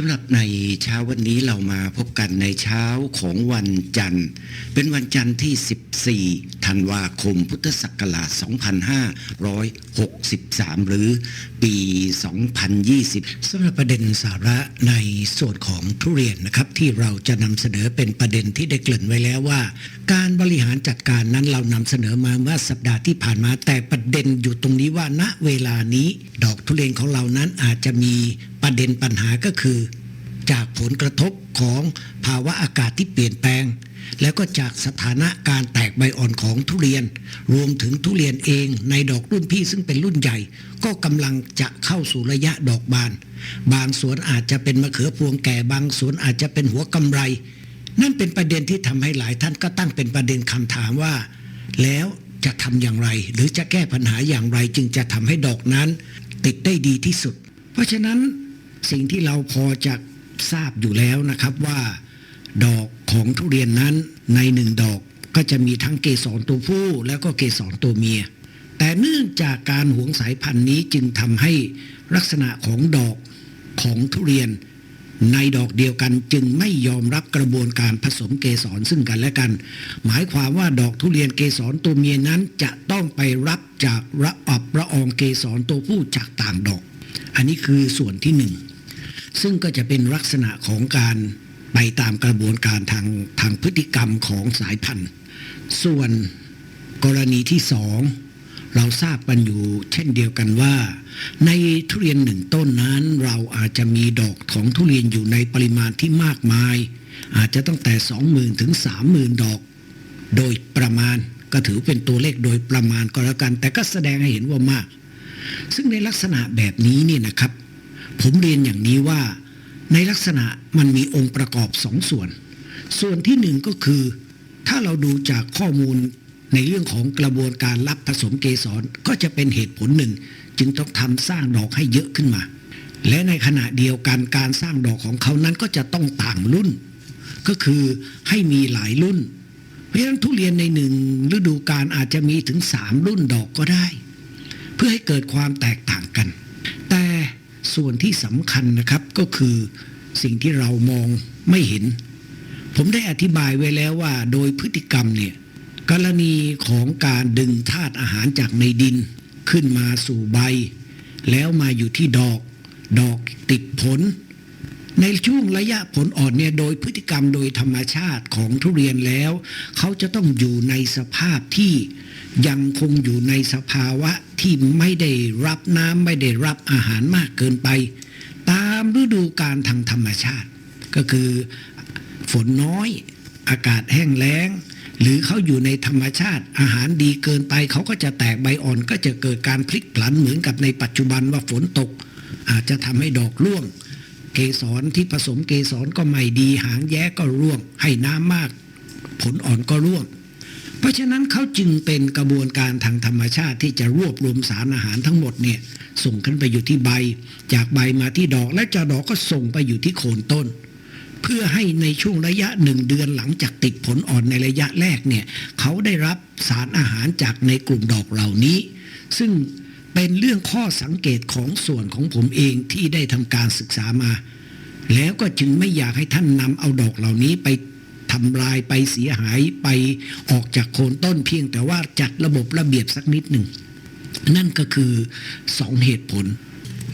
สำหรับในเช้าวันนี้เรามาพบกันในเช้าของวันจันทร์ เป็นวันจันทร์ที่ 14 ธันวาคมพุทธศักราช 2563 หรือปี 2020 สำหรับประเด็นสาระในส่วนของทุเรียนนะครับ ที่เราจะนำเสนอเป็นประเด็นที่ได้เกริ่นไว้แล้วว่า การบริหารจัดการนั้นเรานำเสนอมาเมื่อสัปดาห์ที่ผ่านมาแต่ประเด็นอยู่ตรงนี้ว่าณเวลานี้ ดอกทุเรียนของเรานั้นอาจจะมีประเด็นปัญหาก็คือ จากผลกระทบของภาวะอากาศที่เปลี่ยนแปลง แล้วก็จากสถานะการแตกใบอ่อนของทุเรียน รวมถึงทุเรียนเองในดอกรุ่นพี่ซึ่งเป็นรุ่นใหญ่ ก็กำลังจะเข้าสู่ระยะดอกบาน บางสวนอาจจะเป็นมะเขือพวงแก่บางสวนอาจจะเป็นหัวกำไร นั่นเป็นประเด็นที่ทำให้หลายท่านก็ตั้งเป็นประเด็นคำถามว่า แล้วจะทำอย่างไร หรือจะแก้ปัญหาอย่างไรจึงจะทำให้ดอกนั้น ติดได้ดีที่สุด เพราะฉะนั้น สิ่งที่เราพอจะทราบอยู่แล้วนะครับว่าดอกของทุเรียนนั้นในหนึ่งดอกก็จะมีทั้งเกสรตัวผู้แล้วก็เกสรตัวเมีย แต่เนื่องจากการหวงสายพันธุ์นี้จึงทำให้ลักษณะของดอกของทุเรียน ในดอกเดียวกันจึงไม่ยอมรับกระบวนการผสมเกสรซึ่งกันและกัน หมายความว่าดอกทุเรียนเกสรตัวเมียนั้นจะต้องไปรับจากระอับระอองเกสรตัวผู้จากต่างดอก อันนี้คือส่วนที่หนึ่ง ซึ่งก็จะเป็นลักษณะของการไปตามกระบวนการทางทางพฤติกรรมของสายพันธุ์ ส่วนกรณีที่สองเราทราบกันอยู่เช่นเดียวกันว่า ในทุเรียนหนึ่งต้นนั้น เราอาจจะมีดอกของทุเรียนอยู่ในปริมาณที่มากมาย อาจจะตั้งแต่ 20,000 ถึง 30,000 ดอก โดยประมาณก็ถือเป็นตัวเลขโดยประมาณก็แล้วกัน แต่ก็แสดงให้เห็นว่ามาก ซึ่งในลักษณะแบบนี้เนี่ยนะครับ ผมเรียนอย่างนี้ว่าในลักษณะมันมีองค์ประกอบสองส่วน ส่วนที่หนึ่งก็คือ ถ้าเราดูจากข้อมูลในเรื่องของกระบวนการรับผสมเกสรก็จะเป็นเหตุผลหนึ่ง จึงต้องทำสร้างดอกให้เยอะขึ้นมา และในขณะเดียวกันการสร้างดอกของเขานั้นก็จะต้องต่างรุ่น ก็คือให้มีหลายรุ่น เพราะฉะนั้นทุเรียนในหนึ่งฤดูกาลอาจจะมีถึงสามรุ่นดอกก็ได้ เพื่อให้เกิดความแตกต่างกัน แต่ ส่วนที่สำคัญนะครับก็คือสิ่งที่เรามองไม่เห็น ผมได้อธิบายไว้แล้วว่าโดยพฤติกรรมเนี่ยกรณีของการดึงธาตุอาหารจากในดิน ขึ้นมาสู่ใบ แล้วมาอยู่ที่ดอก ดอกติดผล ในช่วงระยะผลอ่อนเนี่ยโดยพฤติกรรมโดยธรรมชาติของทุเรียนแล้ว เขาจะต้องอยู่ในสภาพที่ยังคงอยู่ในสภาวะ ที่ไม่ได้รับน้ำไม่ได้รับอาหารมากเกินไป ตามฤดูกาลทางธรรมชาติ ก็คือฝนน้อยอากาศแห้งแล้ง หรือเขาอยู่ในธรรมชาติ อาหารดีเกินไปเขาก็จะแตกใบอ่อนก็จะเกิดการพลิกผลันเหมือนกับในปัจจุบันว่าฝนตก อาจจะทำให้ดอกร่วง เกสรที่ผสมเกสรก็ไม่ดีหางแย้ก็ร่วง ให้น้ำมาก ผลอ่อนก็ร่วง เพราะฉะนั้นเขาจึงเป็นกระบวนการทางธรรมชาติที่จะรวบรวมสารอาหารทั้งหมดเนี่ยส่งขึ้นไปอยู่ที่ใบ จากใบมาที่ดอกและจากดอกก็ส่งไปอยู่ที่โคนต้น เพื่อให้ในช่วงระยะหนึ่งเดือนหลังจากติดผลอ่อนในระยะแรกเนี่ยเขาได้รับสารอาหารจากในกลุ่มดอกเหล่านี้ ซึ่งเป็นเรื่องข้อสังเกตของส่วนของผมเองที่ได้ทำการศึกษามา แล้วก็จึงไม่อยากให้ท่านนำเอาดอกเหล่านี้ไป ทำลายไปเสียหายไปออกจากโคนต้นเพียงแต่ว่าจัดระบบระเบียบสักนิดหนึ่ง นั่นก็คือสองเหตุผล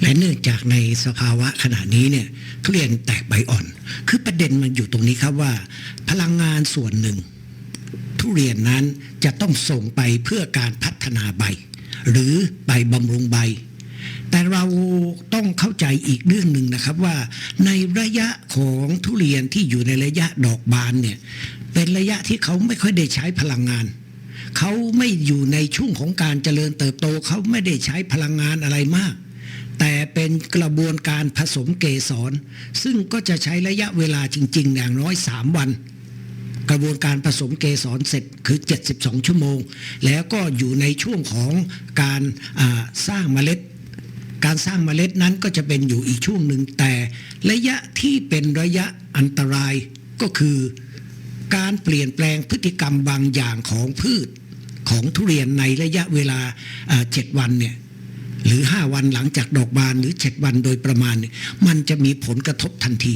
และเนื่องจากในสภาวะขณะนี้เนี่ยทุเรียนแตกใบอ่อน คือประเด็นมันอยู่ตรงนี้ครับว่า พลังงานส่วนหนึ่ง ทุเรียนนั้นจะต้องส่งไปเพื่อการพัฒนาใบ หรือใบบำรุงใบ แต่เราต้องเข้าใจอีกเรื่องหนึ่งนะครับว่าในระยะของทุเรียนที่อยู่ในระยะดอกบานเนี่ยเป็นระยะที่เขาไม่ค่อยได้ใช้พลังงานเขาไม่อยู่ในช่วงของการเจริญเติบโตเขาไม่ได้ใช้พลังงานอะไรมาก แต่เป็นกระบวนการผสมเกสร ซึ่งก็จะใช้ระยะเวลาจริง ๆ อย่างน้อย 3 วัน กระบวนการผสมเกสรเสร็จคือ 72 ชั่วโมง แล้วก็อยู่ในช่วงของการสร้างเมล็ด การสร้างเมล็ดนั้นก็จะเป็นอยู่อีกช่วงหนึ่งแต่ระยะที่เป็นระยะอันตรายก็คือ การเปลี่ยนแปลงพฤติกรรมบางอย่างของพืชของทุเรียนในระยะเวลาอ่า7วันเนี่ยหรือ 5 วันหลังจากดอกบานหรือ 7 วันโดยประมาณ มันจะมีผลกระทบทันที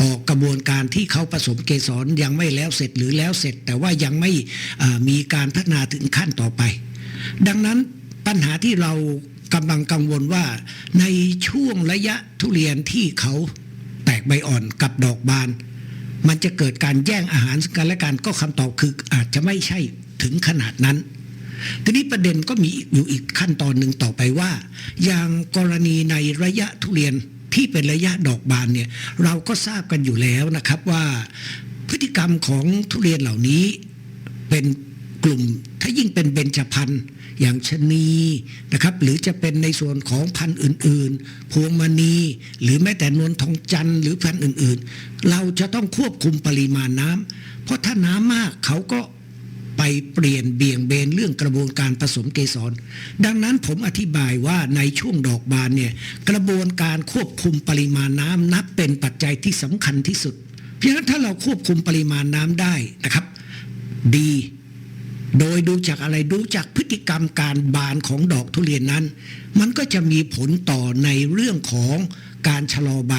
ต่อกกระบวนการที่เขาผสมเกสรยังไม่แล้วเสร็จหรือแล้วเสร็จ แต่ว่ายังไม่มีการพัฒนาถึงขั้นต่อไป ดังนั้นปัญหาที่เรา กำลังกังวลว่าในช่วงระยะทุเรียนที่เขาแตกใบอ่อนกับดอกบาน มันจะเกิดการแย่งอาหารกันและกันก็คำตอบคืออาจจะไม่ใช่ถึงขนาดนั้น ทีนี้ประเด็นก็มีอยู่อีกขั้นตอนหนึ่งต่อไปว่า อย่างกรณีในระยะทุเรียนที่เป็นระยะดอกบานเนี่ยเราก็ทราบกันอยู่แล้วนะครับว่า พฤติกรรมของทุเรียนเหล่านี้เป็นกลุ่มถ้ายิ่งเป็นเบญจพรรณ อย่างชนีนะครับ หรือจะเป็นในส่วนของพันธุ์อื่น ๆ พวงมณี หรือแม้แต่นวลทองจันทร์หรือพันธุ์อื่น ๆ เราจะต้องควบคุมปริมาณน้ำเพราะถ้าน้ำมากเขาก็ไปเปลี่ยนเบี่ยงเบนเรื่องกระบวนการผสมเกสร ดังนั้นผมอธิบายว่าในช่วงดอกบานเนี่ยกระบวนการควบคุมปริมาณน้ำนับเป็นปัจจัยที่สำคัญที่สุด เพราะฉะนั้นถ้าเราควบคุมปริมาณน้ำได้นะครับ ดี โดยดูจากอะไรดูจากพฤติกรรมการบานของดอกทุเรียนนั้น มันก็จะมีผลต่อในเรื่องของการชะลอใบ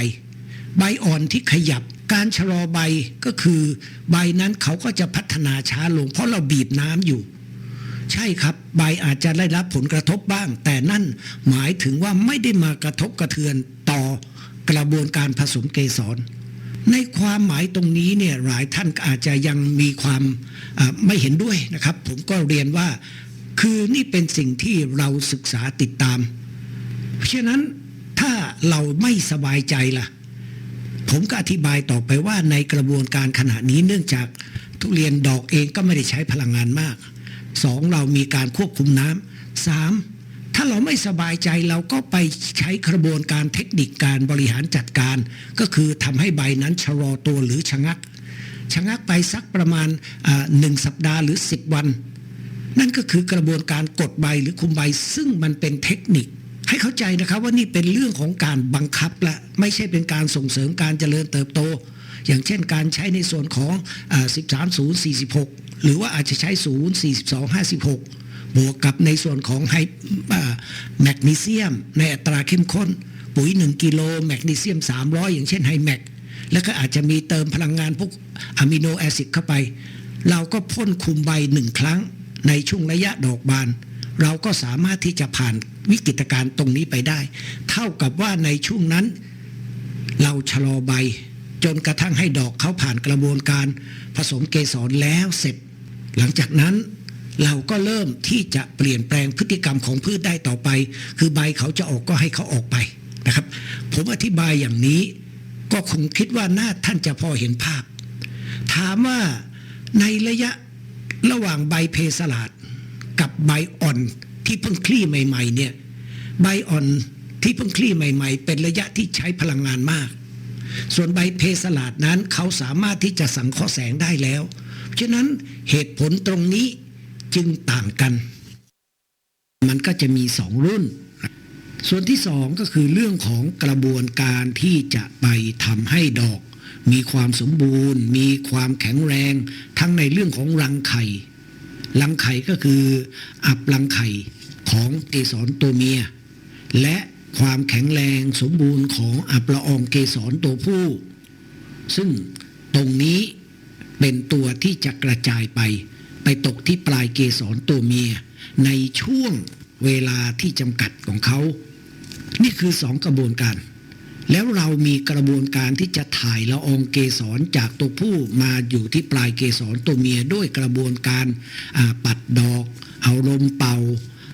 ใบอ่อนที่ขยับการชะลอใบก็คือใบนั้นเขาก็จะพัฒนาช้าลง เพราะเราบีบน้ำอยู่ ใช่ครับ ใบอาจจะได้รับผลกระทบบ้าง แต่นั่นหมายถึงว่าไม่ได้มากระทบกระเทือนต่อกระบวนการผสมเกสร ในความหมายตรงนี้เนี่ยหลายท่านอาจจะยังมีความไม่เห็นด้วยนะครับ ผมก็เรียนว่าคือนี่เป็นสิ่งที่เราศึกษาติดตาม เพราะฉะนั้นถ้าเราไม่สบายใจล่ะ ผมก็อธิบายต่อไปว่าในกระบวนการขณะนี้เนื่องจากทุเรียนดอกเองก็ไม่ได้ใช้พลังงานมากสองเรามีการควบคุมน้ำสาม ถ้าเราไม่สบายใจเราก็ไปใช้กระบวนการเทคนิคการบริหารจัดการ ก็คือทำให้ใบนั้นชะลอตัวหรือชะงัก ชะงักไปสักประมาณหนึ่งสัปดาห์หรือ 10 วัน นั่นก็คือกระบวนการกดใบหรือคุมใบซึ่งมันเป็นเทคนิคให้เข้าใจนะครับว่านี่เป็นเรื่องของการบังคับละไม่ใช่เป็นการส่งเสริมการเจริญเติบโต อย่างเช่นการใช้ในส่วนของ 13 0 46 หรือว่าอาจจะใช้ 0 42 56 บวกกับในส่วนของไฮแมกนีเซียม ในอัตราเข้มข้น ปุ๋ย 1 กิโลแมกนีเซียม 300 อย่างเช่นไฮแมกแล้วก็อาจจะมีเติมพลังงานพวกอะมิโนแอซิดเข้าไป เราก็พ่นคุมใบหนึ่งครั้ง ในช่วงระยะดอกบาน เราก็สามารถที่จะผ่านวิกฤตการณ์ตรงนี้ไปได้ เท่ากับว่าในช่วงนั้น เราชะลอใบ จนกระทั่งให้ดอกเขาผ่านกระบวนการผสมเกสรแล้วเสร็จ หลังจากนั้น เราก็เริ่มที่จะเปลี่ยนแปลงพฤติกรรมของพืชได้ต่อไป คือใบเขาจะออกก็ให้เขาออกไปนะครับ ผมอธิบายอย่างนี้ก็คงคิดว่าน่าท่านจะพอเห็นภาพ ถามว่าในระยะระหว่างใบเพสลาดกับใบอ่อนที่เพิ่งคลี่ใหม่ๆเนี่ยใบอ่อนที่เพิ่งคลี่ใหม่ ๆ เป็นระยะที่ใช้พลังงานมาก ส่วนใบเพสลาดนั้นเขาสามารถที่จะสังเคราะห์แสงได้แล้ว ฉะนั้นเหตุผลตรงนี้ จึงต่างกัน มันก็จะมีสองรุ่น ส่วนที่สองก็คือเรื่องของกระบวนการที่จะไปทำให้ดอก มีความสมบูรณ์ มีความแข็งแรง ทั้งในเรื่องของรังไข่รังไข่ก็คือ อับรังไข่ของเกสรตัวเมีย และความแข็งแรงสมบูรณ์ของอับละอองเกสรตัวผู้ ซึ่งตรงนี้เป็นตัวที่จะกระจายไป ไปตกที่ปลายเกสรตัวเมีย ในช่วงเวลาที่จำกัดของเขา นี่คือสองกระบวนการ แล้วเรามีกระบวนการที่จะถ่ายละอองเกสรจากตัวผู้มาอยู่ที่ปลายเกสรตัวเมียด้วยกระบวนการปัดดอก เอาลมเป่า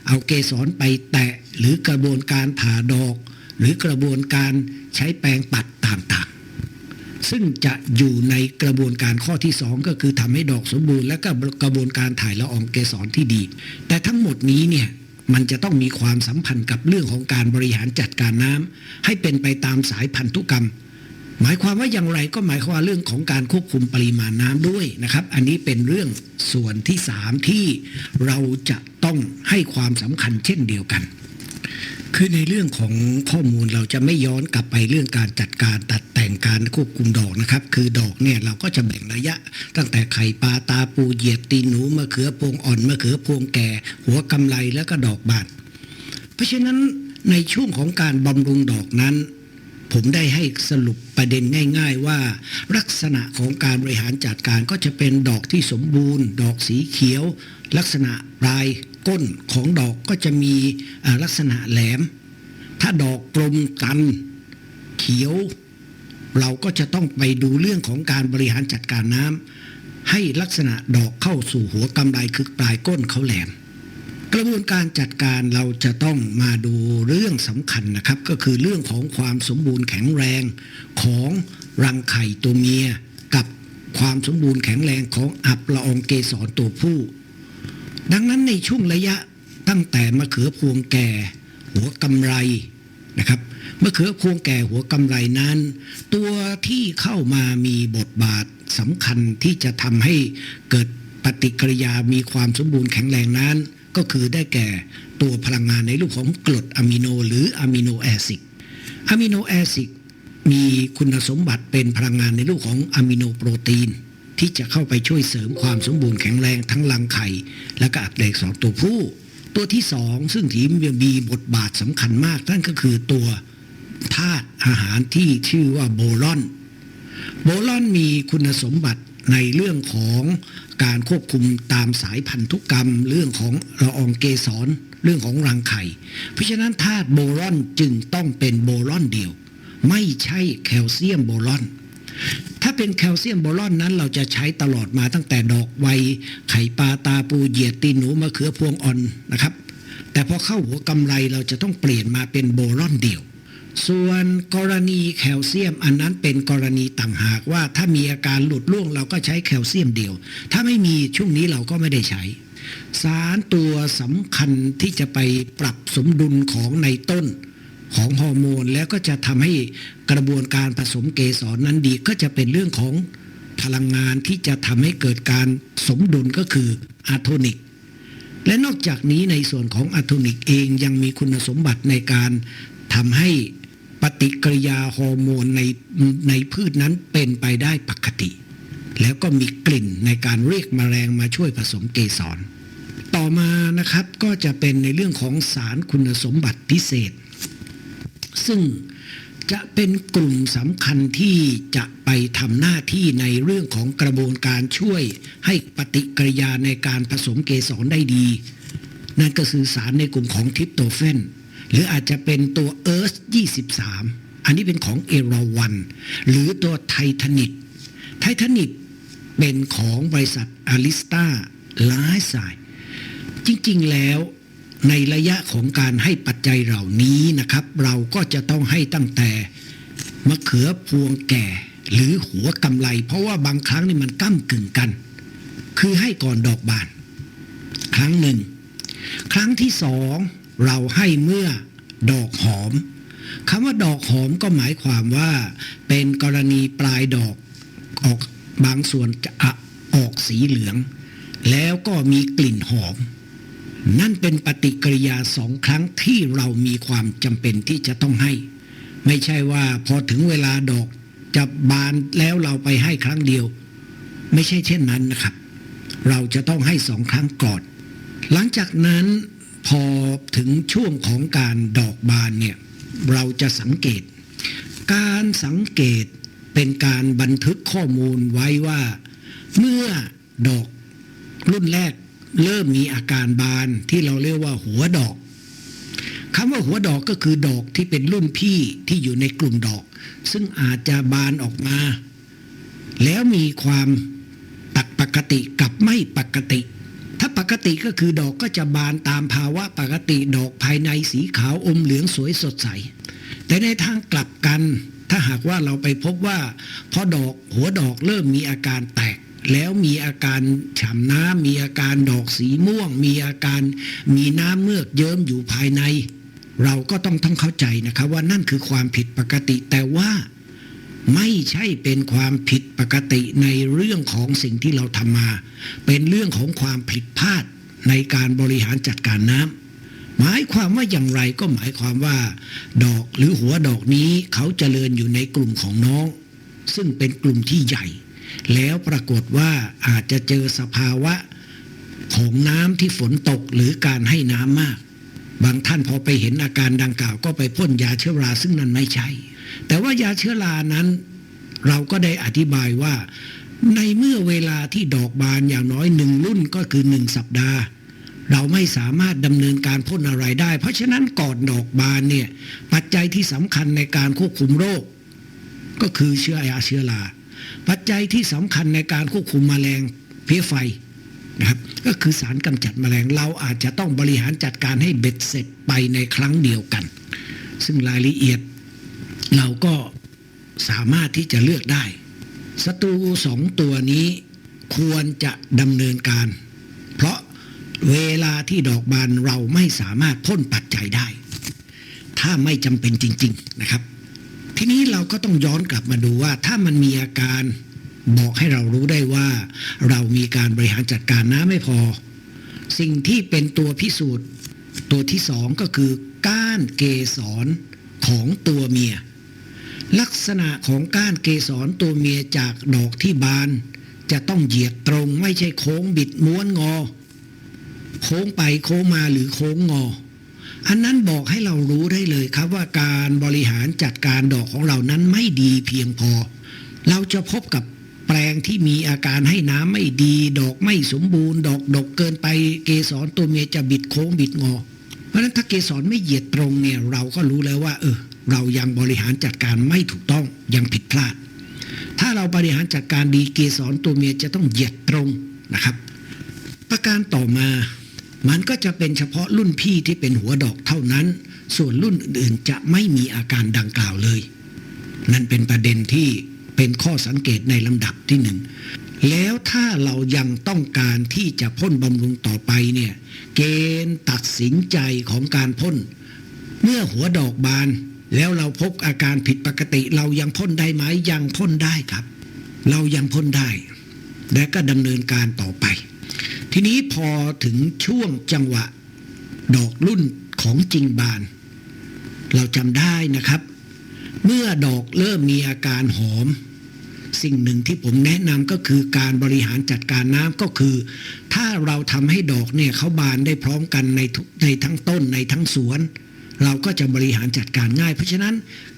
เอาเกสรไปแตะหรือกระบวนการผ่าดอก หรือกระบวนการใช้แปรงปัดต่างๆ ซึ่งจะอยู่ในกระบวนการข้อที่ 2 ก็คือทำให้ดอกสมบูรณ์และก็กระบวนการถ่ายละอองเกสรที่ดี แต่ทั้งหมดนี้เนี่ยมันจะต้องมีความสัมพันธ์กับเรื่องของการบริหารจัดการน้ำให้เป็นไปตามสายพันธุกรรม หมายความว่าอย่างไรก็หมายความว่าเรื่องของการควบคุมปริมาณน้ำด้วยนะครับ อันนี้เป็นเรื่องส่วนที่สามที่เราจะต้องให้ความสำคัญเช่นเดียวกัน คือในเรื่องของข้อมูลเราจะไม่ย้อนกลับไปเรื่องการจัดการตัดแต่งการควบคุมดอกนะครับ คือดอกเนี่ยเราก็จะแบ่งระยะ ตั้งแต่ไข่ปลาตาปูเหยียดตีนหนูมะเขือพวงอ่อนมะเขือพวงแก่ หัวกำไลแล้วก็ดอกบานเพราะฉะนั้นในช่วงของการบำรุงดอกนั้น ผมได้ให้สรุปประเด็นง่าย ๆ ว่า ลักษณะของการบริหารจัดการก็จะเป็นดอกที่สมบูรณ์ ดอกสีเขียว ลักษณะปลายก้นของดอกก็จะมีลักษณะแหลม ถ้าดอกกลมกันเขียว เราก็จะต้องไปดูเรื่องของการบริหารจัดการน้ำให้ลักษณะดอกเข้าสู่หัวกำไลคือปลายก้นเขาแหลม กระบวนการจัดการเราจะต้องมาดูเรื่องสำคัญนะครับ ก็คือเรื่องของความสมบูรณ์แข็งแรงของรังไข่ตัวเมีย กับความสมบูรณ์แข็งแรงของอับละอองเกสรตัวผู้ ดังนั้นในช่วงระยะตั้งแต่มะเขือพวงแก่ หัวกำไรนะครับมะเขือพวงแก่หัวกำไรนั้น ตัวที่เข้ามามีบทบาทสำคัญที่จะทำให้เกิดปฏิกิริยามีความสมบูรณ์แข็งแรงนั้น ก็คือได้แก่ตัวพลังงานในรูปของกรดอะมิโนหรืออะมิโนแอซิดอะมิโนแอซิดมีคุณสมบัติเป็นพลังงานในรูปของอะมิโนโปรตีน ที่จะเข้าไปช่วยเสริมความสมบูรณ์แข็งแรงทั้งรังไข่และก็อักเดกสองตัวผู้ ตัวที่สองซึ่งที่มีบทบาทสำคัญมากนั่นก็คือตัวธาตุอาหารที่ชื่อว่าโบรอน โบรอนมีคุณสมบัติในเรื่องของการควบคุมตามสายพันธุกรรม เรื่องของละอองเกสรเรื่องของรังไข่ เพราะฉะนั้นธาตุโบรอนจึงต้องเป็นโบรอนเดียว ไม่ใช่แคลเซียมโบรอน ถ้าเป็นแคลเซียมโบรอนนั้นเราจะใช้ตลอดมาตั้งแต่ดอกไวยไข่ปลาตาปูเหยียดตีนหนูมะเขือพวงอ่อนนะครับ แต่พอเข้าหัวกำไรเราจะต้องเปลี่ยนมาเป็นโบรอนเดียว ส่วนกรณีแคลเซียมอันนั้นเป็นกรณีต่างหากว่าถ้ามีอาการหลุดล่วงเราก็ใช้แคลเซียมเดียว ถ้าไม่มีช่วงนี้เราก็ไม่ได้ใช้สารตัวสำคัญที่จะไปปรับสมดุลของในต้น ของฮอร์โมน แล้วก็จะทำให้กระบวนการผสมเกสรนั้นดีก็จะเป็นเรื่องของพลังงานที่จะทำให้เกิดการสมดุลก็คืออะโทนิก และนอกจากนี้ในส่วนของอะโทนิกเองยังมีคุณสมบัติในการทำให้ปฏิกิริยาฮอร์โมนในในพืชนั้นเป็นไปได้ปกติ แล้วก็มีกลิ่นในการเรียกแมลงมาช่วยผสมเกสร ต่อมานะครับก็จะเป็นในเรื่องของสารคุณสมบัติพิเศษ ซึ่งจะเป็นกลุ่มสำคัญที่จะไปทำหน้าที่ในเรื่องของกระบวนการช่วยให้ปฏิกิริยาในการผสมเกสรได้ดี นั่นก็คือสารในกลุ่มของทริปโตเฟนหรืออาจจะเป็นตัวเอิร์ธ23 อันนี้เป็นของเอราวันหรือตัวไททานิกไททานิกเป็นของบริษัทอลิสตาไลฟ์สายจริงๆแล้ว ในระยะของการให้ปัจจัยเหล่านี้นะครับ เราก็จะต้องให้ตั้งแต่มะเขือพวงแก่ หรือหัวกำไล เพราะว่าบางครั้งนี่มันก้ากึ่งกัน คือให้ก่อนดอกบาน ครั้งหนึ่ง ครั้งที่สองเราให้เมื่อดอกหอมคำว่าดอกหอมก็หมายความว่า เป็นกรณีปลายดอกออกบางส่วนจะอะออกสีเหลือง แล้วก็มีกลิ่นหอม นั่นเป็นปฏิกิริยาสองครั้งที่เรามีความจำเป็นที่จะต้องให้ ไม่ใช่ว่าพอถึงเวลาดอกจะบานแล้วเราไปให้ครั้งเดียว ไม่ใช่เช่นนั้นนะครับ เราจะต้องให้สองครั้งก่อน หลังจากนั้นพอถึงช่วงของการดอกบานเนี่ยเราจะสังเกต การสังเกตเป็นการบันทึกข้อมูลไว้ว่า เมื่อดอกรุ่นแรก เริ่มมีอาการบานที่เราเรียกว่าหัวดอกคำว่าหัวดอกก็คือดอกที่เป็นรุ่นพี่ที่อยู่ในกลุ่มดอก ซึ่งอาจจะบานออกมา แล้วมีความตักปกติกับไม่ปกติ ถ้าปกติก็คือดอกก็จะบานตามภาวะปกติดอกภายในสีขาวอมเหลืองสวยสดใส แต่ในทางกลับกัน ถ้าหากว่าเราไปพบว่าพอดอกหัวดอกเริ่มมีอาการแตก แล้วมีอาการฉ่ำน้ำมีอาการดอกสีม่วง มีอาการมีน้ำเมือกเยิ้มอยู่ภายใน เราก็ต้องต้องเข้าใจนะครับว่านั่นคือความผิดปกติ แต่ว่าไม่ใช่เป็นความผิดปกติในเรื่องของสิ่งที่เราทำมา เป็นเรื่องของความผิดพลาดในการบริหารจัดการน้ำหมายความว่าอย่างไรก็หมายความว่า ดอกหรือหัวดอกนี้เขาเจริญอยู่ในกลุ่มของน้อง ซึ่งเป็นกลุ่มที่ใหญ่ แล้วปรากฏว่าอาจจะเจอสภาวะของน้ำที่ฝนตกหรือการให้น้ำมาก บางท่านพอไปเห็นอาการดังกล่าวก็ไปพ่นยาเชื้อราซึ่งนั้นไม่ใช่ แต่ว่ายาเชื้อรานั้น เราก็ได้อธิบายว่า ในเมื่อเวลาที่ดอกบานอย่างน้อยหนึ่งรุ่นก็คือหนึ่งสัปดาห์ เราไม่สามารถดำเนินการพ่นอะไรได้ เพราะฉะนั้นก่อนดอกบานเนี่ยปัจจัยที่สำคัญในการควบคุมโรค ก็คือเชื้อยาเชื้อรา ปัจจัยที่สำคัญในการควบคุมแมลงเพี้ยไฟนะครับก็คือสารกำจัดแมลงเราอาจจะต้องบริหารจัดการให้เบ็ดเสร็จไปในครั้งเดียวกัน ซึ่งรายละเอียดเราก็สามารถที่จะเลือกได้ศัตรูสองตัวนี้ควรจะดำเนินการ เพราะเวลาที่ดอกบานเราไม่สามารถพ่นปัจจัยได้ ถ้าไม่จำเป็นจริง ๆ นะครับ ทีนี้เราก็ต้องย้อนกลับมาดูว่า ถ้ามันมีอาการบอกให้เรารู้ได้ว่า เรามีการบริหารจัดการน้ำไม่พอ สิ่งที่เป็นตัวพิสูจน์ ตัวที่สองก็คือ ก้านเกสรของตัวเมีย ลักษณะของก้านเกสรตัวเมียจากดอกที่บาน จะต้องเหยียดตรงไม่ใช่โค้งบิดม้วนงอ โค้งไปโค้งมาหรือโค้งงอ อันนั้นบอกให้เรารู้ได้เลยครับว่าการบริหารจัดการดอกของเรานั้นไม่ดีเพียงพอ เราจะพบกับแปลงที่มีอาการให้น้ำไม่ดี ดอกไม่สมบูรณ์ ดอกดกเกินไปเกสรตัวเมียจะบิดโค้งบิดงอ เพราะฉะนั้นถ้าเกสรไม่เหยียดตรงเนี่ยเราก็รู้แล้วว่า เออ เรายังบริหารจัดการไม่ถูกต้องยังผิดพลาด ถ้าเราบริหารจัดการดีเกสรตัวเมียจะต้องเหยียดตรงนะครับ ประการต่อมา มันก็จะเป็นเฉพาะรุ่นพี่ที่เป็นหัวดอกเท่านั้น ส่วนรุ่นอื่นๆจะไม่มีอาการดังกล่าวเลย นั่นเป็นประเด็นที่เป็นข้อสังเกตในลำดับที่หนึ่งแล้วถ้าเรายังต้องการที่จะพ่นบำรุงต่อไปเนี่ย เกณฑ์ตัดสินใจของการพ่น เมื่อหัวดอกบาน แล้วเราพบอาการผิดปกติ เรายังพ่นได้ไหมยังพ่นได้ครับ เรายังพ่นได้ และก็ดำเนินการต่อไป ทีนี้พอถึงช่วงจังหวะ ดอกรุ่นของจริงบาน เราจำได้นะครับ เมื่อดอกเริ่มมีอาการหอม สิ่งหนึ่งที่ผมแนะนำก็คือการบริหารจัดการน้ำก็คือ ถ้าเราทำให้ดอกเนี่ยเขาบานได้พร้อมกันในทุกในทั้งต้นในทั้งสวน เราก็จะบริหารจัดการง่าย เพราะฉะนั้น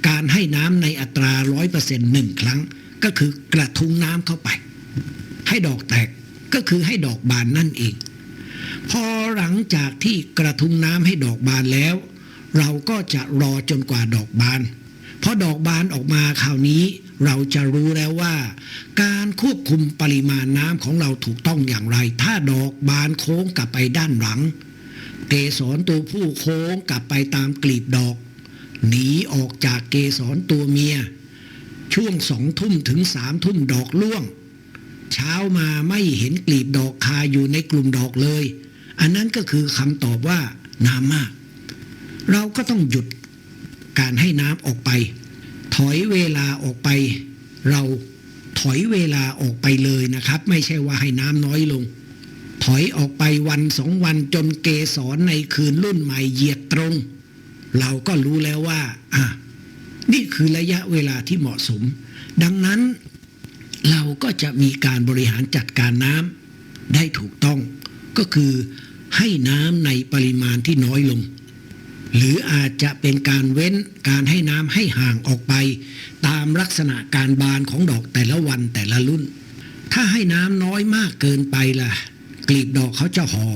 การให้น้ำในอัตราร้อยเปอร์เซ็นต์หนึ่งครั้ง ก็คือกระทุ้งน้ำเข้าไป ให้ดอกแตก ก็คือให้ดอกบานนั่นเอง พอหลังจากที่กระทุ้งน้ำให้ดอกบานแล้ว เราก็จะรอจนกว่าดอกบานพอดอกบานออกมาคราวนี้เราจะรู้แล้วว่า การควบคุมปริมาณน้ำของเราถูกต้องอย่างไร ถ้าดอกบานโค้งกลับไปด้านหลัง เกสรตัวผู้โค้งกลับไปตามกลีบดอก หนีออกจากเกสรตัวเมีย ช่วงสองทุ่มถึงสามทุ่มดอกล่วง เช้ามาไม่เห็นกลีบดอกคาอยู่ในกลุ่มดอกเลย อันนั้นก็คือคำตอบว่าน้ำมาก เราก็ต้องหยุดการให้น้ำออกไป ถอยเวลาออกไป เราถอยเวลาออกไปเลยนะครับ ไม่ใช่ว่าให้น้ำน้อยลง ถอยออกไปวันสองวันจนเกสรในคืนรุ่นใหม่เหยียดตรง เราก็รู้แล้วว่าอะนี่คือระยะเวลาที่เหมาะสม ดังนั้น เราก็จะมีการบริหารจัดการน้ำได้ถูกต้องก็คือให้น้ำในปริมาณที่น้อยลง หรืออาจจะเป็นการเว้นการให้น้ำให้ห่างออกไป ตามลักษณะการบานของดอกแต่ละวันแต่ละรุ่น ถ้าให้น้ำน้อยมากเกินไปล่ะ กลีบดอกเขาจะหอ่อ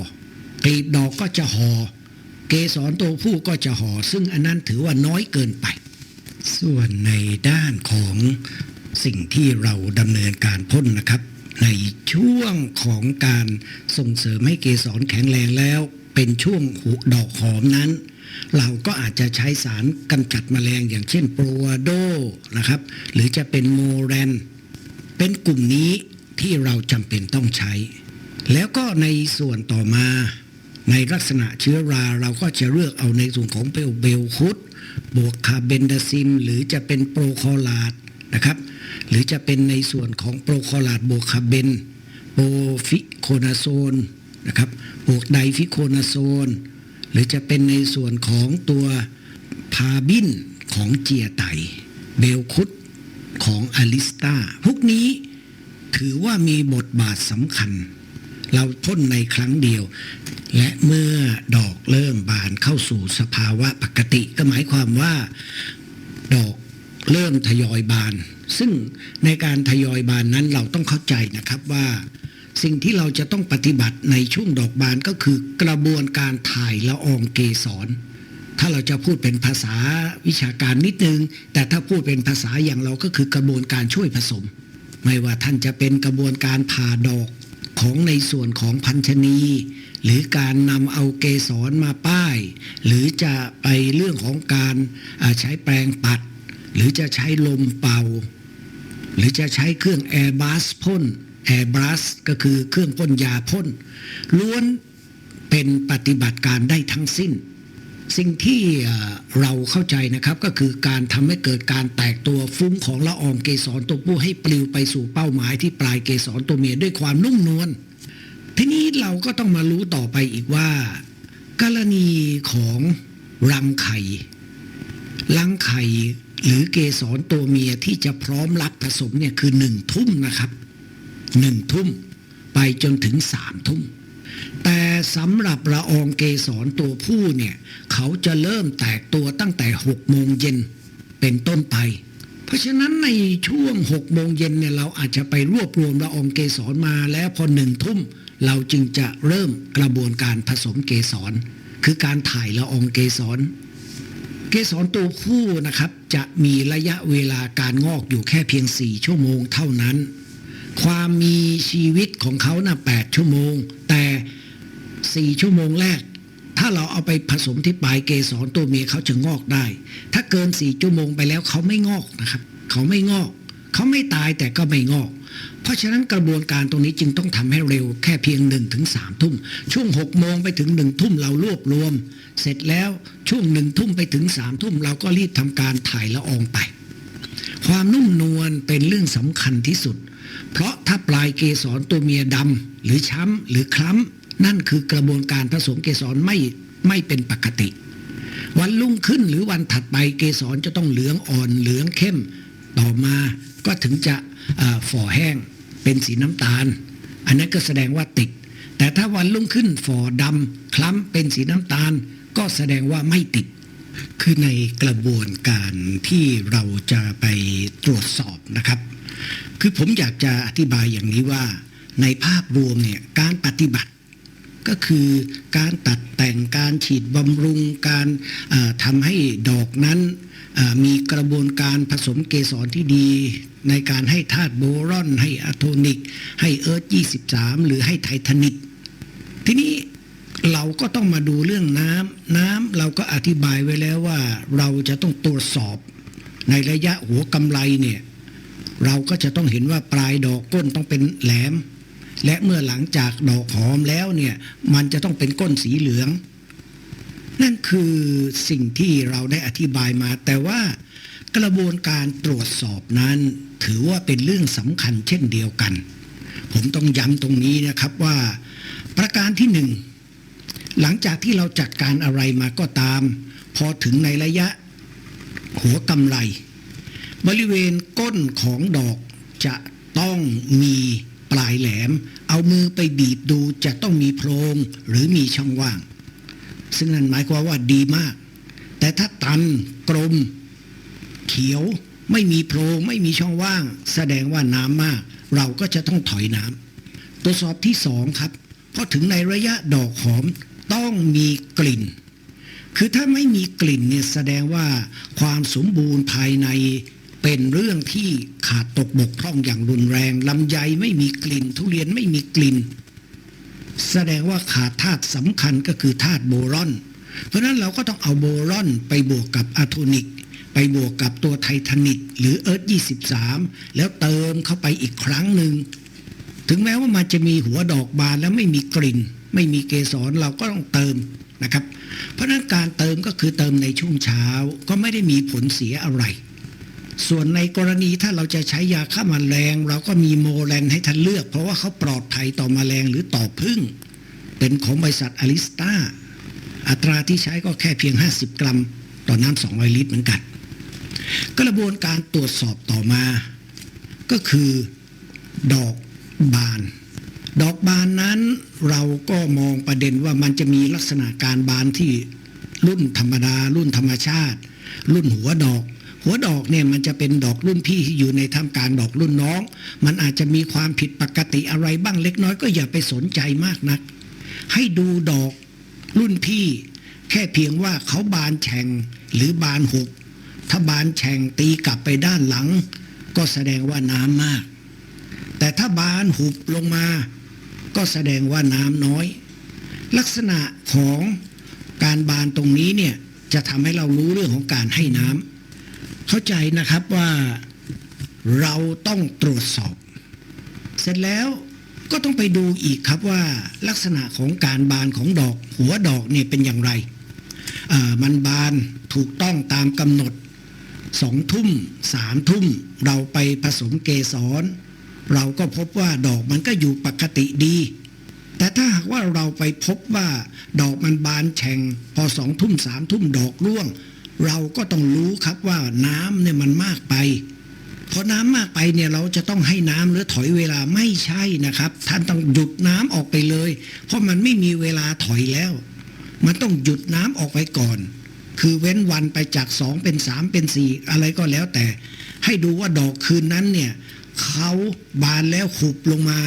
กลีบดอกก็จะหอ่อเกสรตัวผู้ก็จะห่อซึ่งอันนั้นถือว่าน้อยเกินไป ส่วนในด้านของ สิ่งที่เราดำเนินการพ่นนะครับ ในช่วงของการส่งเสริมให้เกสรแข็งแรงแล้ว เป็นช่วงหูดอกหอมนั้น เราก็อาจจะใช้สารกำจัดแมลงอย่างเช่นโปราโดนะครับ หรือจะเป็นโมแรน เป็นกลุ่มนี้ที่เราจำเป็นต้องใช้ แล้วก็ในส่วนต่อมาในลักษณะเชื้อราเราก็จะเลือกเอาในส่วนของเบลเบลคุดบวกคาเบนดาซิม หรือจะเป็นโปรคอลาดนะครับ หรือจะเป็นในส่วนของโปรคอลาดโบคาร์เบน โปรฟิโคนาโซนนะครับบวกไดฟิโคนาโซน หรือจะเป็นในส่วนของตัวพาบินของเจียไต เบลคุดของอลิสตาพวกนี้ถือว่ามีบทบาทสำคัญ เราพ่นในครั้งเดียว และเมื่อดอกเริ่มบานเข้าสู่สภาวะปกติ ก็หมายความว่า ดอกเริ่มทยอยบาน ซึ่งในการทยอยบานนั้นเราต้องเข้าใจนะครับว่า สิ่งที่เราจะต้องปฏิบัติในช่วงดอกบานก็คือกระบวนการถ่ายละอองเกสรถ้าเราจะพูดเป็นภาษาวิชาการนิดนึง แต่ถ้าพูดเป็นภาษาอย่างเราก็คือกระบวนการช่วยผสม ไม่ว่าท่านจะเป็นกระบวนการผ่าดอกของในส่วนของพันชนีหรือการนำเอาเกสรมาป้าย หรือจะไปเรื่องของการใช้แปรงปัด หรือจะใช้ลมเป่า หรือจะใช้เครื่องแอร์บัสพ่นแอร์บัสก็คือเครื่องพ่นยาพ่นล้วนเป็นปฏิบัติการได้ทั้งสิ้น สิ่งที่เราเข้าใจนะครับก็คือการทำให้เกิดการแตกตัวฟุ้งของละอองเกสรตัวผู้ให้ปลิวไปสู่เป้าหมายที่ปลายเกสรตัวเมียด้วยความนุ่มนวลทีนี้เราก็ต้องมารู้ต่อไปอีกว่า กรณีของรังไข่รังไข่ หรือเกสรตัวเมียที่จะพร้อมรับผสมเนี่ยคือหนึ่งทุ่มนะครับหนึ่งทุ่มไปจนถึงสามทุ่ม แต่สำหรับละอองเกสรตัวผู้เนี่ย เขาจะเริ่มแตกตัวตั้งแต่หกโมงเย็นเป็นต้นไป เพราะฉะนั้นในช่วงหกโมงเย็นเนี่ยเราอาจจะไปรวบรวมละอองเกสรมาแล้วพอหนึ่งทุ่มเราจึงจะเริ่มกระบวนการผสมเกสรคือการถ่ายละอองเกสร เกสรตัวผู้นะครับจะมีระยะเวลาการงอกอยู่แค่เพียง 4 ชั่วโมงเท่านั้น ความมีชีวิตของเขานะ่ะ8ชั่วโมง แต่ 4 ชั่วโมงแรก ถ้าเราเอาไปผสมที่ปลายเกสรตัวเมียเขาจะงอกได้ ถ้าเกิน 4 ชั่วโมงไปแล้วเขาไม่งอกนะครับ เขาไม่งอก เขาไม่ตายแต่ก็ไม่งอก เพราะฉะนั้นกระบวนการตรงนี้จึงต้องทำให้เร็วแค่เพียง1นถึงสทุ่ม ช่วง6โมงไปถึง1ทุ่มเรารวบรวม เสร็จแล้วช่วงหนึ่งทุ่มไปถึงสามทุ่มเราก็รีบทำการถ่ายละอองไป ความนุ่มนวลเป็นเรื่องสำคัญที่สุด เพราะถ้าปลายเกสรตัวเมียดำหรือช้ำหรือคล้ำนั่นคือกระบวนการผสมเกสรไม่ไม่เป็นปกติ วันรุ่งขึ้นหรือวันถัดไปเกสรจะต้องเหลืองอ่อนเหลืองเข้มต่อมาก็ถึงจะ ฝ่อแห้งเป็นสีน้ำตาล อันนั้นก็แสดงว่าติด แต่ถ้าวันลุ่งขึ้นฝ่อดำคล้ำเป็นสีน้ำตาล ก็แสดงว่าไม่ติด คือในกระบวนการที่เราจะไปตรวจสอบนะครับ คือผมอยากจะอธิบายอย่างนี้ว่า ในภาพรวมเนี่ยการปฏิบัติ ก็คือการตัดแต่งการฉีดบำรุงการทำให้ดอกนั้นมีกระบวนการผสมเกสรที่ดี ในการให้ธาตุโบรอน ให้อะโทนิก ให้เอิร์ธ23 หรือให้ไททานิก ทีนี้เราก็ต้องมาดูเรื่องน้ำน้ำเราก็อธิบายไว้แล้วว่าเราจะต้องตรวจสอบในระยะหัวกำไรเนี่ยเราก็จะต้องเห็นว่าปลายดอกก้นต้องเป็นแหลม และเมื่อหลังจากดอกหอมแล้วเนี่ยมันจะต้องเป็นก้นสีเหลือง นั่นคือสิ่งที่เราได้อธิบายมา แต่ว่ากระบวนการตรวจสอบนั้น ถือว่าเป็นเรื่องสำคัญเช่นเดียวกัน ผมต้องย้ำตรงนี้นะครับว่า ประการที่หนึ่งหลังจากที่เราจัดการอะไรมาก็ตาม พอถึงในระยะหัวกำไรบริเวณก้นของดอกจะต้องมี ปลายแหลม เอามือไปบีบดูจะต้องมีโพรงหรือมีช่องว่าง ซึ่งนั่นหมายความว่าดีมาก แต่ถ้าตันกลม เขียวไม่มีโพรงไม่มีช่องว่าง แสดงว่าน้ำมาก เราก็จะต้องถอยน้ำตรวจสอบที่สองครับพอถึงในระยะดอกหอมต้องมีกลิ่น คือถ้าไม่มีกลิ่นเนี่ยแสดงว่าความสมบูรณ์ภายใน เป็นเรื่องที่ขาดตกบกพร่องอย่างรุนแรงลำไยไม่มีกลิ่น ทุเรียนไม่มีกลิ่น แสดงว่าขาดธาตุสำคัญก็คือธาตุโบรอน เพราะนั้นเราก็ต้องเอาโบรอนไปบวกกับอะโทนิก ไปบวกกับตัวไททานิกหรือเอิร์ธ23 แล้วเติมเข้าไปอีกครั้งหนึ่ง ถึงแม้ว่ามันจะมีหัวดอกบานแล้วไม่มีกลิ่น ไม่มีเกสรเราก็ต้องเติมนะครับ เพราะนั้นการเติมก็คือเติมในช่วงเช้าก็ไม่ได้มีผลเสียอะไร ส่วนในกรณีถ้าเราจะใช้ยาฆ่าแมลง เราก็มีโมแลนให้ท่านเลือก เพราะว่าเขาปลอดภัยต่อแมลงหรือต่อพึ่ง เป็นของบริษัทอลิสตาอัตราที่ใช้ก็แค่เพียง 50 กรัม ต่อน้ำ200 ลิตรเหมือนกัน กระบวนการตรวจสอบต่อมา ก็คือ ดอกบาน ดอกบานนั้นเราก็มองประเด็นว่ามันจะมีลักษณะการบานที่รุ่นธรรมดา รุ่นธรรมชาติ รุ่นหัวดอก หัวดอกเนี่ยมันจะเป็นดอกรุ่นพี่ที่อยู่ในท่ามกลางดอกรุ่นน้อง มันอาจจะมีความผิดปกติอะไรบ้างเล็กน้อยก็อย่าไปสนใจมากนัก ให้ดูดอกรุ่นพี่ แค่เพียงว่าเขาบานแฉ่งหรือบานหุบถ้าบานแฉ่งตีกลับไปด้านหลัง ก็แสดงว่าน้ำมาก แต่ถ้าบานหุบลงมา ก็แสดงว่าน้ำน้อย ลักษณะของการบานตรงนี้เนี่ยจะทำให้เรารู้เรื่องของการให้น้ำ เข้าใจนะครับว่าเราต้องตรวจสอบ เสร็จแล้วก็ต้องไปดูอีกครับว่าลักษณะของการบานของดอก หัวดอกเนี่ยเป็นอย่างไรมันบานถูกต้องตามกำหนดสองทุ่มสามทุ่ม เราไปผสมเกสร เราก็พบว่าดอกมันก็อยู่ปกติดี แต่ถ้าหากว่าเราไปพบว่า ดอกมันบานแฉ่ง พอสองทุ่มสามทุ่มดอกร่วง เราก็ต้องรู้ครับว่าน้ำเนี่ยมันมากไปพอน้ำมากไปเนี่ยเราจะต้องให้น้ำหรือถอยเวลาไม่ใช่นะครับ ท่านต้องหยุดน้ำออกไปเลย เพราะมันไม่มีเวลาถอยแล้ว มันต้องหยุดน้ำออกไปก่อน คือเว้นวันไปจากสองเป็นสามเป็นสี่อะไรก็แล้วแต่ ให้ดูว่าดอกคืนนั้นเนี่ยเขาบานแล้วขุบลงมา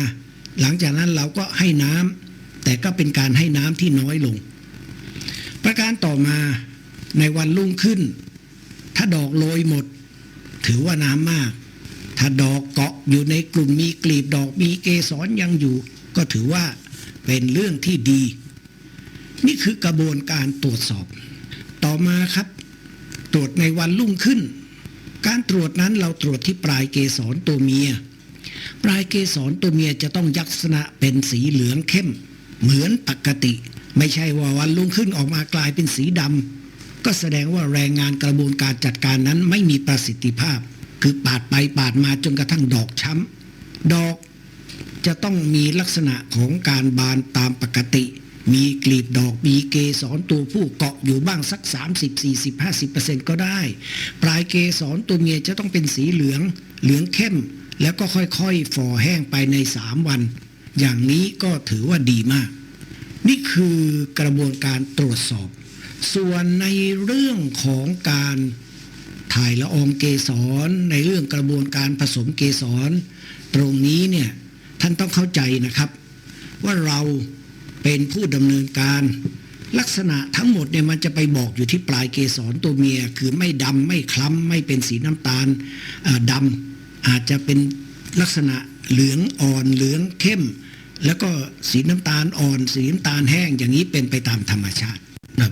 หลังจากนั้นเราก็ให้น้ำแต่ก็เป็นการให้น้ำที่น้อยลง ประการต่อมา ในวันรุ่งขึ้น ถ้าดอกโรยหมด ถือว่าน้ำมาก ถ้าดอกเกาะอยู่ในกลุ่มมีกลีบดอกมีเกสรยังอยู่ ก็ถือว่าเป็นเรื่องที่ดี นี่คือกระบวนการตรวจสอบ ต่อมาครับ ตรวจในวันรุ่งขึ้น การตรวจนั้นเราตรวจที่ปลายเกสรตัวเมีย ปลายเกสรตัวเมียจะต้องลักษณะเป็นสีเหลืองเข้ม เหมือนปกติ ไม่ใช่ว่าวันรุ่งขึ้นออกมากลายเป็นสีดำ ก็แสดงว่าแรงงานกระบวนการจัดการนั้นไม่มีประสิทธิภาพ คือปาดไปปาดมาจนกระทั่งดอกช้ำดอกจะต้องมีลักษณะของการบานตามปกติ มีกลีบดอกมีเกสรตัวผู้เกาะอยู่บ้างสัก 30 40 50ก็ได้ ปลายเกสรตัวเมียจะต้องเป็นสีเหลืองเหลืองเข้ม แล้วก็ค่อยๆฝ่อแห้งไปใน 3 วัน อย่างนี้ก็ถือว่าดีมาก นี่คือกระบวนการตรวจสอบ ส่วนในเรื่องของการถ่ายละอองเกสรในเรื่องกระบวนการผสมเกสร ตรงนี้เนี่ยท่านต้องเข้าใจนะครับ ว่าเราเป็นผู้ดำเนินการ ลักษณะทั้งหมดเนี่ยมันจะไปบอกอยู่ที่ปลายเกสรตัวเมีย คือไม่ดำไม่คล้ำไม่เป็นสีน้ำตาลดำอาจจะเป็นลักษณะเหลืองอ่อนเหลืองเข้ม แล้วก็สีน้ำตาลอ่อน สีน้ำตาลแห้งอย่างนี้เป็นไปตามธรรมชาติ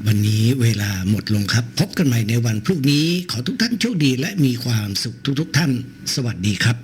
วันนี้เวลาหมดลงครับ พบกันใหม่ในวันพรุ่งนี้ ขอทุกท่านโชคดีและมีความสุขทุกๆท่าน สวัสดีครับ